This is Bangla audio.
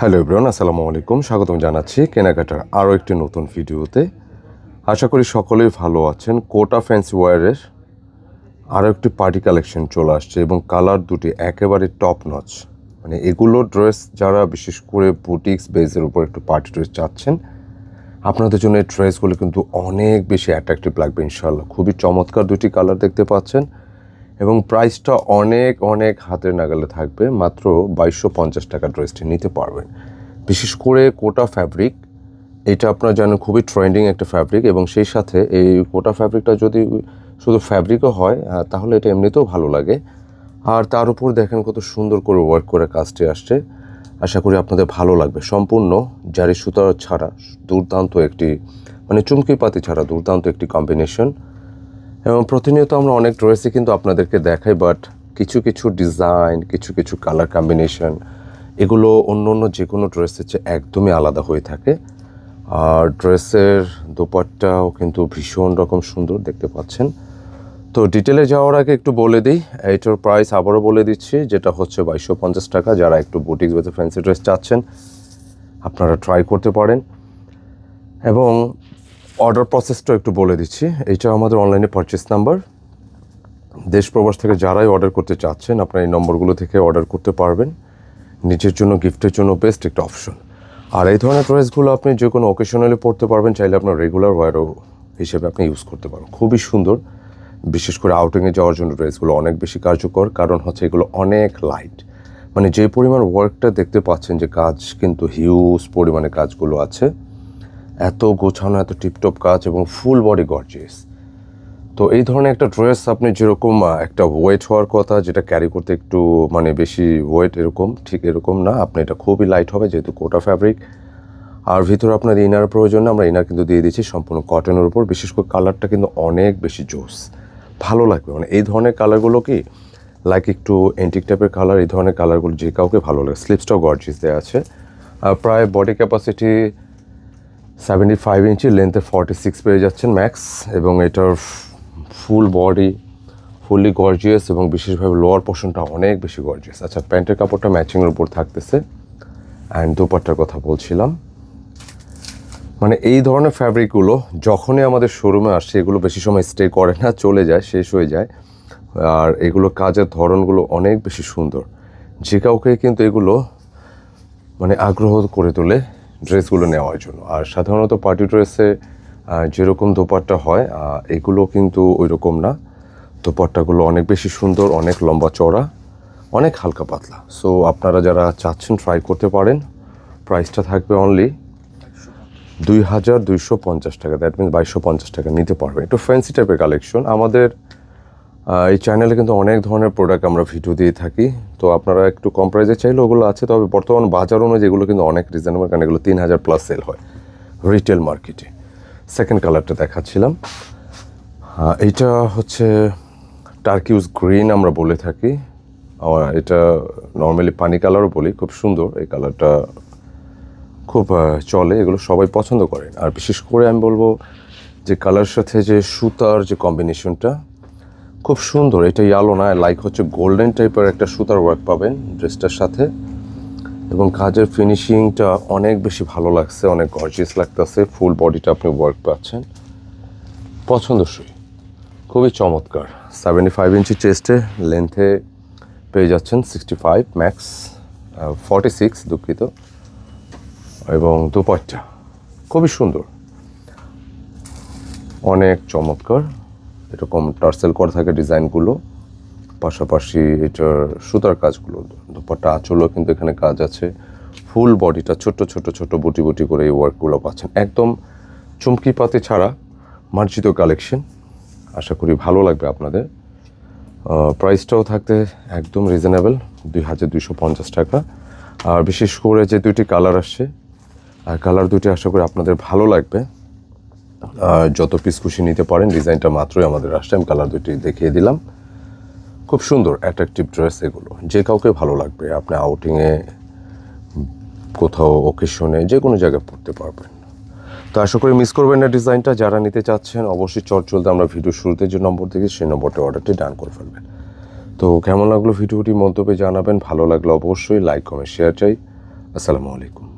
হ্যালো ইব্রান আসসালামু আলাইকুম। স্বাগতম জানাচ্ছি কেনাকাটার আরও একটি নতুন ভিডিওতে। আশা করি সকলেই ভালো আছেন। কোটা ফ্যান্সি ওয়ারের আরও একটি পার্টি কালেকশন চলে আসছে এবং কালার দুটি একেবারে টপ নচ মানে এগুলো ড্রেস যারা বিশেষ করে বুটিক্স বেজের উপর একটু পার্টি ড্রেস চাচ্ছেন, আপনাদের জন্য এই ড্রেসগুলো কিন্তু অনেক বেশি অ্যাট্রাকটিভ লাগবে ইনশাল্লাহ খুবই চমৎকার দুটি কালার দেখতে পাচ্ছেন। এবং প্রাইসটা অনেক অনেক হাতের নাগালে থাকবে। মাত্র বাইশশো পঞ্চাশ টাকা ড্রেসটি নিতে পারবেন বিশেষ করে কোটা ফ্যাব্রিক এটা আপনার জানেন খুবই ট্রেন্ডিং একটা ফ্যাব্রিক এবং সেই সাথে এই কোটা ফ্যাব্রিকটা যদি শুধু ফ্যাব্রিকও হয় তাহলে এটা এমনিতেও ভালো লাগে। আর তার উপর দেখেন কত সুন্দর করে ওয়ার্ক করে কাজটি আসছে। আশা করি আপনাদের ভালো লাগবে। সম্পূর্ণ জারি সুতা ছাড়া দুর্দান্ত একটি মানে চুমকি পাতি ছাড়া দুর্দান্ত একটি কম্বিনেশন এবং প্রতিনিয়ত আমরা অনেক ড্রেসই কিন্তু আপনাদেরকে দেখাই বাট কিছু কিছু ডিজাইন কিছু কিছু কালার কম্বিনেশন এগুলো অন্য অন্য যে কোনো ড্রেসের চেয়ে একদমই আলাদা হয়ে থাকে। আর ড্রেসের দোপাট্টাও কিন্তু ভীষণ রকম সুন্দর দেখতে পাচ্ছেন। তো ডিটেলে যাওয়ার আগে একটু বলে দিই এইটার প্রাইস আবারও বলে দিচ্ছি, যেটা হচ্ছে বাইশশো পঞ্চাশ টাকা। যারা একটু বুটিক্স বেতে ফ্যান্সি ড্রেস চাচ্ছেন, আপনারা ট্রাই করতে পারেন। এবং অর্ডার প্রসেসটা একটু বলে দিচ্ছি। এইটা আমাদের অনলাইনে পারচেস নাম্বার দেশ প্রবাস থেকে যারাই অর্ডার করতে চাচ্ছেন, আপনার এই নম্বরগুলো থেকে অর্ডার করতে পারবেন। নিজের জন্য গিফটের জন্য বেস্ট একটা অপশন আর এই ধরনের ড্রেসগুলো আপনি যে কোনো অকেশনালি পড়তে পারবেন, চাইলে আপনার রেগুলার ওয়ারও হিসেবে আপনি ইউজ করতে পারবেন খুবই সুন্দর। বিশেষ করে আউটিংয়ে যাওয়ার জন্য ড্রেসগুলো অনেক বেশি কার্যকর। কারণ হচ্ছে এগুলো অনেক লাইট মানে যে পরিমাণ ওয়ার্কটা দেখতে পাচ্ছেন যে কাজ কিন্তু হিউজ পরিমাণে কাজগুলো আছে। এত গোছানো, এত টিপটপ কাজ এবং ফুল বডি গর্জিয়াস তো এই ধরনের একটা ড্রেস আপনি যেরকম একটা ওয়েট হওয়ার কথা, যেটা ক্যারি করতে একটু মানে বেশি ওয়েট এরকম, ঠিক এরকম না। আপনি এটা খুবই লাইট হবে যেহেতু কোটা ফ্যাব্রিক আর ভিতরে আপনার ইনার প্রয়োজন আমরা ইনার কিন্তু দিয়ে দিচ্ছি সম্পূর্ণ কটনের উপর। বিশেষ করে কালারটা কিন্তু অনেক বেশি জোস। ভালো লাগবে। মানে এই ধরনের কালারগুলো কি লাইক একটু এন্টিক টাইপের কালার এই ধরনের কালারগুলো যে কাউকে ভালো লাগে। স্লিপসটাও গর্জিস দেওয়া আছে। প্রায় body capacity seventy five inch লেন্থে forty six পেয়ে যাচ্ছেন ম্যাক্স এবং এটার ফুল বডি ফুললি গর্জিয়াস এবং বিশেষভাবে লোয়ার পোর্শনটা অনেক বেশি গর্জিয়াস আচ্ছা প্যান্টের কাপড়টা ম্যাচিংয়ের উপর থাকতেছে। অ্যান্ড দুপাট্টার কথা বলছিলাম। মানে এই ধরনের ফ্যাব্রিকগুলো যখনই আমাদের শোরুমে আসে, এগুলো বেশি সময় স্টে করে না, চলে যায়, শেষ হয়ে যায়। আর এগুলো কাজের ধরনগুলো অনেক বেশি সুন্দর। যে কাউকে কিন্তু এগুলো মানে আগ্রহ করে তোলে ড্রেসগুলো নেওয়ার জন্য। আর সাধারণত পার্টি ড্রেসে যেরকম দোপাট্টা হয় এগুলো কিন্তু ওই রকম না। দোপাট্টাগুলো অনেক বেশি সুন্দর, অনেক লম্বা চড়া অনেক হালকা পাতলা। সো আপনারা যারা চাচ্ছেন ট্রাই করতে পারেন। প্রাইসটা থাকবে অনলি দুই হাজার দুইশো পঞ্চাশ টাকা। দ্যাট মিনস বাইশশো পঞ্চাশ টাকা নিতে পারবেন একটু ফ্যান্সি টাইপের কালেকশন আমাদের এই চ্যানেলে কিন্তু অনেক ধরনের প্রোডাক্ট আমরা ভিডিও দিয়ে থাকি। তো আপনারা একটু কম প্রাইসে চাইলে ওগুলো আছে, তবে বর্তমান বাজার অনুযায়ী এগুলো কিন্তু অনেক রিজনেবল কারণ এগুলো তিন হাজার প্লাস সেল হয় রিটেল মার্কেটে সেকেন্ড কালারটা দেখাচ্ছিলাম। এইটা হচ্ছে টার্কিউজ গ্রিন আমরা বলে থাকি। এটা নর্মালি পানি কালারও বলি, খুব সুন্দর। এই কালারটা খুব চলে, এগুলো সবাই পছন্দ করেন আর বিশেষ করে আমি বলব যে কালার সাথে যে সুতার যে কম্বিনেশনটা খুব সুন্দর এটা ইয়ালো না লাইক হচ্ছে গোল্ডেন টাইপের একটা সুতার ওয়ার্ক পাবেন ড্রেসটার সাথে। এবং কাজের ফিনিশিংটা অনেক বেশি ভালো লাগছে, অনেক গর্জিয়াস লাগতেছে ফুল বডিটা আপনি ওয়ার্ক পাচ্ছেন। পছন্দসই, খুবই চমৎকার। সেভেন্টি ফাইভ ইঞ্চি চেস্টে লেন্থে পেয়ে যাচ্ছেন sixty five max forty six দুঃখিত। এবং দুপাট্টা, খুবই সুন্দর। অনেক চমৎকার। এরকম টার্সেল করা থাকে ডিজাইনগুলো, পাশাপাশি এটার সুতার কাজগুলো, দুপাট্টা আঁচলও কিন্তু এখানে কাজ আছে। ফুল বডিটা ছোট ছোট ছোট বুটি বুটি করে এই ওয়ার্কগুলো পাচ্ছেন। একদম চুমকি পাতি ছাড়া মার্জিত কালেকশন। আশা করি ভালো লাগবে আপনাদের। প্রাইসটাও থাকতে একদম রিজনেবল দুই হাজার দুইশো পঞ্চাশ টাকা। আর বিশেষ করে যে দুইটি কালার আসছে, আর কালার দুটি আশা করি আপনাদের ভালো লাগবে। যত পিস খুশি নিতে পারেন, ডিজাইনটা মাত্রই আমাদের আসছে কালার দুটি দেখিয়ে দিলাম। খুব সুন্দর অ্যাট্রাকটিভ ড্রেস এগুলো। যে কাউকে ভালো লাগবে, আপনি আউটিংয়ে কোথাও ওকেশনে যে কোনো জায়গায় পড়তে পারবেন। তো আশা করি মিস করবেন না ডিজাইনটা যারা নিতে চাচ্ছেন, অবশ্যই চট চলতে আমরা ভিডিও শুরুতে যে নম্বর থেকে সেই নম্বরটা অর্ডারটি ডান করে ফেলবেন। তো কেমন লাগল ভিডিওটি, মন্তব্যে জানাবেন। ভালো লাগলে অবশ্যই লাইক কমেন্ট শেয়ার চাই। আসসালামু আলাইকুম।